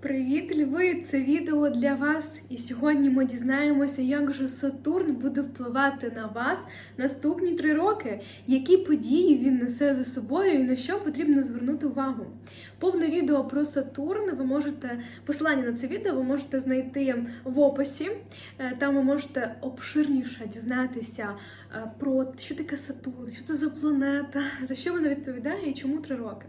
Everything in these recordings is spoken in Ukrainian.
Привіт, Льви! Це відео для вас. І сьогодні ми дізнаємося, як же Сатурн буде впливати на вас наступні три роки, які події він несе за собою і на що потрібно звернути увагу. Повне відео про Сатурн ви можете посилання на це відео ви можете знайти в описі. Е, Там ви можете обширніше дізнатися е, про що таке Сатурн, що це за планета, за що вона відповідає і чому три роки.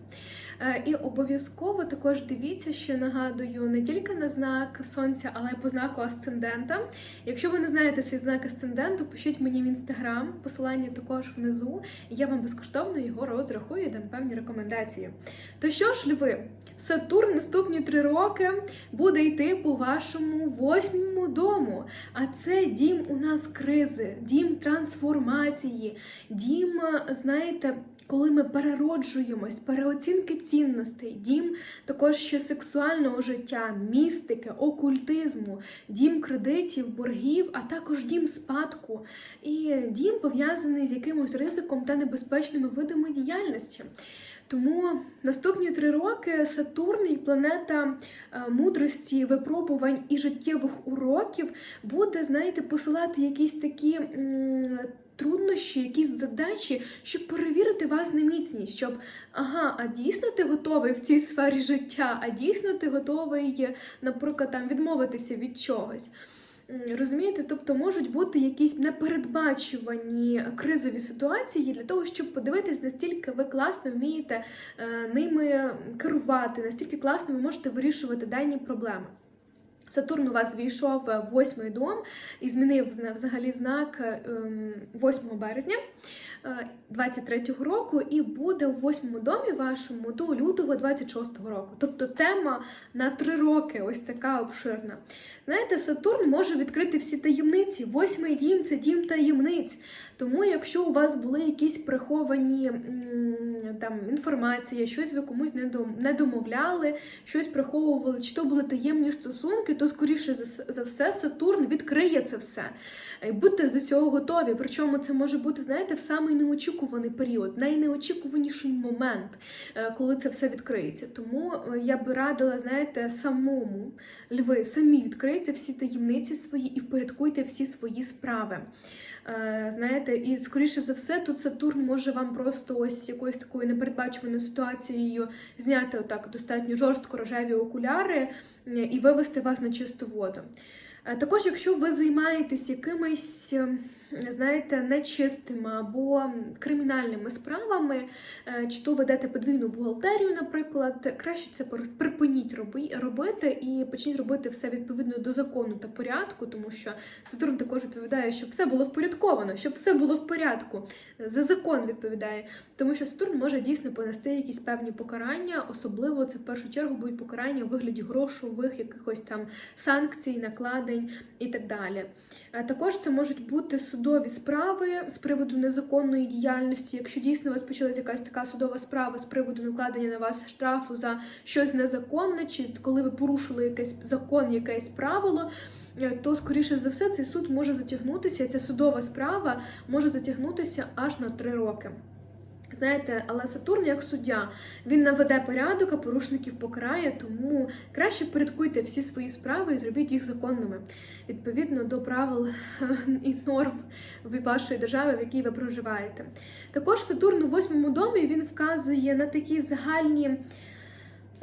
Е, І обов'язково також дивіться, що нагадую не тільки на знак сонця, але й по знаку асцендента. Якщо ви не знаєте свій знак асценденту, пишіть мені в інстаграм, посилання також внизу, я вам безкоштовно його розрахую і дам певні рекомендації. То що ж, льви, Сатурн наступні три роки буде йти по вашому восьмому дому. А це дім у нас кризи, дім трансформації, дім, знаєте, коли ми перероджуємось, переоцінки цінностей, дім також ще сексуального життя, містики, окультизму, дім кредитів, боргів, а також дім спадку, і дім пов'язаний з якимось ризиком та небезпечними видами діяльності. Тому наступні три роки Сатурн і планета е, мудрості, випробувань і життєвих уроків буде, знаєте, посилати якісь такі труднощі, якісь задачі, щоб перевірити вас на міцність, щоб ага, а дійсно ти готовий в цій сфері життя, а дійсно ти готовий, наприклад, там відмовитися від чогось. Розумієте, тобто можуть бути якісь непередбачувані кризові ситуації для того, щоб подивитись, настільки ви класно вмієте е, ними керувати, настільки класно ви можете вирішувати дані проблеми. Сатурн у вас війшов в восьмий дом і змінив взагалі знак ем, 8 березня е, 23-го року, і буде в восьмому домі вашому до лютого 26-го року. Тобто тема на три роки, ось така обширна. Знаєте, Сатурн може відкрити всі таємниці. Восьмий дім це дім таємниць. Тому, якщо у вас були якісь приховані там інформація, щось ви комусь не домовляли, щось приховували, чи то були таємні стосунки, то скоріше за, все Сатурн відкриє це все. Будьте до цього готові. Причому це може бути, знаєте, в самий неочікуваний період, найнеочікуваніший момент, е, коли це все відкриється. Тому е, я би радила, знаєте, самому льви, самі відкрийте всі таємниці свої і впорядкуйте всі свої справи. Е, Знаєте, і скоріше за все, тут Сатурн може вам просто ось якоюсь такою непередбачуваною ситуацією зняти отак достатньо жорстко рожеві окуляри і вивести вас на чисту воду. Е, Також, якщо ви займаєтесь якимись, е, знаєте, нечистими або кримінальними справами, е, чи то ведете подвійну бухгалтерію, наприклад, краще це припиніть робити і почніть робити все відповідно до закону та порядку, тому що Сатурн також відповідає, щоб все було впорядковано, щоб все було в порядку. За закон відповідає, тому що Сатурн може дійсно понести якісь певні покарання, особливо це в першу чергу будуть покарання у вигляді грошових якихось там санкцій, накладень і так далі. Е, Також це можуть бути судові справи з приводу незаконної діяльності. Якщо дійсно у вас почалась якась така судова справа з приводу накладення на вас штрафу за щось незаконне, чи коли ви порушили якийсь закон, якесь правило. е, То, скоріше за все, цей суд може затягнутися, ця судова справа може затягнутися аж на три роки. Знаєте, але Сатурн як суддя, він наведе порядок, а порушників покарає, тому краще впорядкуйте всі свої справи і зробіть їх законними відповідно до правил і норм вашої держави, в якій ви проживаєте. Також Сатурн у восьмому домі він вказує на такі загальні.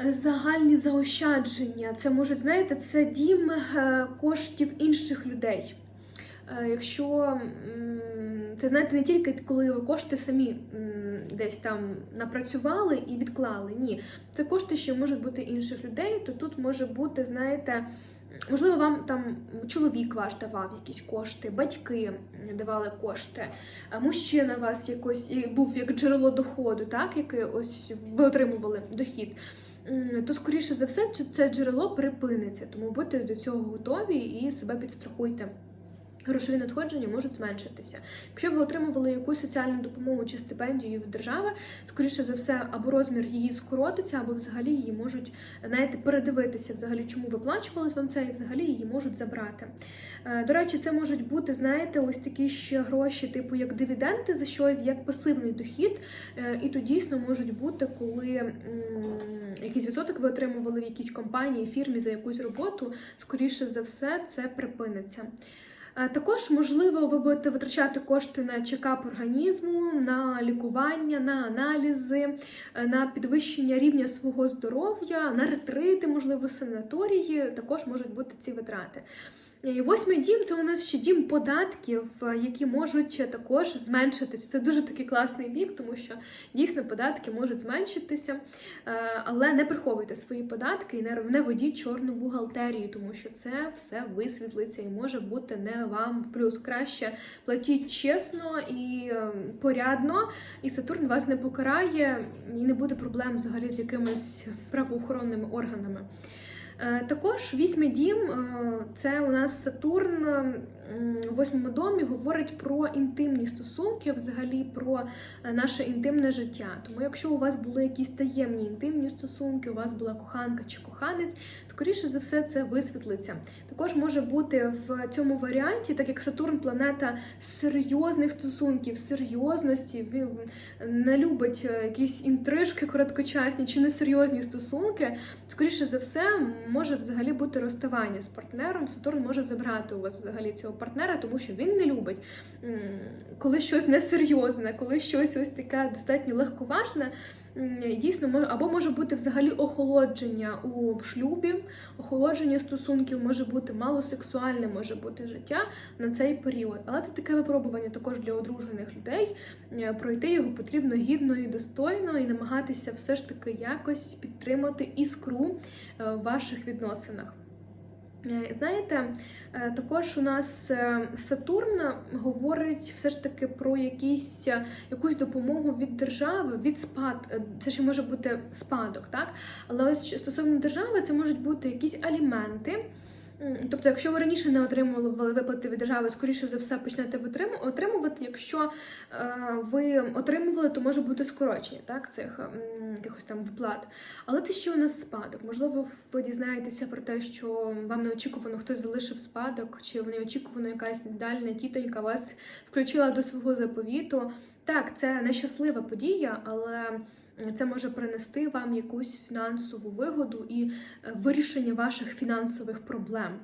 Загальні заощадження. Це можуть, знаєте, це дім е, коштів інших людей. Е, Якщо це знаєте, не тільки коли ви кошти самі десь там напрацювали і відклали. Ні, це кошти, що можуть бути інших людей, то тут може бути, знаєте, можливо, вам там чоловік ваш давав якісь кошти, батьки давали кошти, мужчина вас якось був як джерело доходу, так, яке ось ви отримували дохід. То скоріше за все, це джерело припиниться, тому будьте до цього готові і себе підстрахуйте. Грошові надходження можуть зменшитися. Якщо ви отримували якусь соціальну допомогу чи стипендію від держави, скоріше за все, або розмір її скоротиться, або взагалі її можуть знаєте, передивитися, взагалі, чому виплачувалось вам це, і взагалі її можуть забрати. Е, До речі, це можуть бути, знаєте, ось такі ще гроші, типу як дивіденди за щось, як пасивний дохід. Е, І то дійсно можуть бути, коли якийсь відсоток ви отримували в якійсь компанії, фірмі за якусь роботу, скоріше за все, це припиниться. Також, можливо, ви будете витрачати кошти на чекап організму, на лікування, на аналізи, е, на підвищення рівня свого здоров'я, на ретрити, можливо, санаторії. Також можуть бути ці витрати. І восьмий дім це у нас ще дім податків, е, які можуть також зменшитися. Це дуже такий класний бік, тому що дійсно податки можуть зменшитися, Е, але не приховуйте свої податки і не водіть чорну бухгалтерію, тому що це все висвітлиться і може бути не вам в плюс. Краще платіть чесно і е, порядно, і Сатурн вас не покарає, і не буде проблем взагалі з якимись правоохоронними органами. Е, Також вісьмий дім е, це у нас Сатурн в восьмому домі говорить про інтимні стосунки, взагалі про е, наше інтимне життя. Тому, якщо у вас були якісь таємні інтимні стосунки, у вас була коханка чи коханець, скоріше за все це висвітлиться. Також може бути в цьому варіанті, так як Сатурн планета серйозних стосунків, серйозності, він не любить е, якісь інтрижки короткочасні чи несерйозні стосунки. Скоріше за все, може взагалі бути розставання з партнером. Сатурн може забрати у вас взагалі цього партнера, тому що він не любить, коли щось несерйозне, коли щось ось таке достатньо легковажне. Дійсно, або може бути взагалі охолодження у шлюбі, охолодження стосунків може бути малосексуальне, може бути життя на цей період. Але це таке випробування також для одружених людей. Е, Пройти його потрібно гідно і достойно, і намагатися все ж таки якось підтримати іскру е, в ваших відносинах. Е, Знаєте, е, також у нас е, Сатурн говорить все ж таки про якісь, якусь допомогу від держави, від спад. Це ще може бути спадок, так? Але ось стосовно держави, це можуть бути якісь аліменти. Тобто, якщо ви раніше не отримували виплати від держави, скоріше за все почнете отримувати. Якщо е, ви отримували, то може бути скорочення так, цих якихось там виплат. Але це ще у нас спадок. Можливо, ви дізнаєтеся про те, що вам неочікувано хтось залишив спадок, чи неочікувано якась дальня тітонька вас включила до свого заповіту. Так, це нещаслива подія, але це може принести вам якусь фінансову вигоду і е, вирішення ваших фінансових проблем.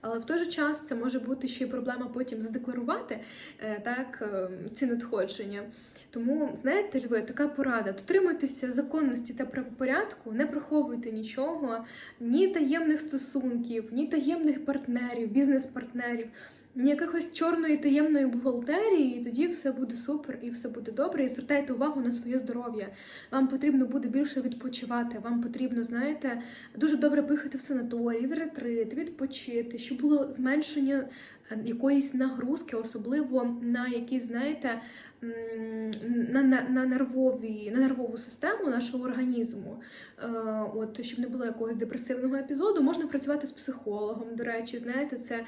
Але в той же час це може бути ще й проблема потім задекларувати е, так, е, ці надходження. Тому, знаєте, льви, така порада: дотримуйтеся законності та правопорядку, не приховуйте нічого, ні таємних стосунків, ні таємних партнерів, бізнес-партнерів, якихось чорної таємної бухгалтерії, і тоді все буде супер і все буде добре. І звертайте увагу на своє здоров'я. Вам потрібно буде більше відпочивати. Вам потрібно, знаєте, дуже добре поїхати в санаторій, в ретрит, відпочити, щоб було зменшення якоїсь нагрузки, особливо на якісь, знаєте, на, на, на, нервові, на нервову систему нашого організму. Е, От, щоб не було якогось депресивного епізоду, можна працювати з психологом. До речі, знаєте, це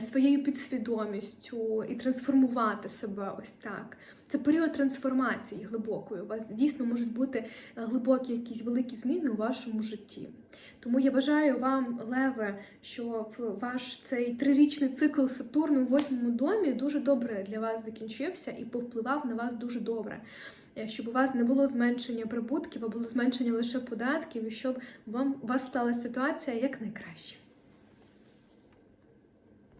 своєю підсвідомістю і трансформувати себе ось так. Це період трансформації глибокої. У вас дійсно можуть бути глибокі якісь великі зміни у вашому житті. Тому я бажаю вам, Леве, що ваш цей трирічний цикл Сатурну у восьмому домі дуже добре для вас закінчився і повпливав на вас дуже добре. Е, Щоб у вас не було зменшення прибутків, а було зменшення лише податків, і щоб вам у вас стала ситуація як найкраще.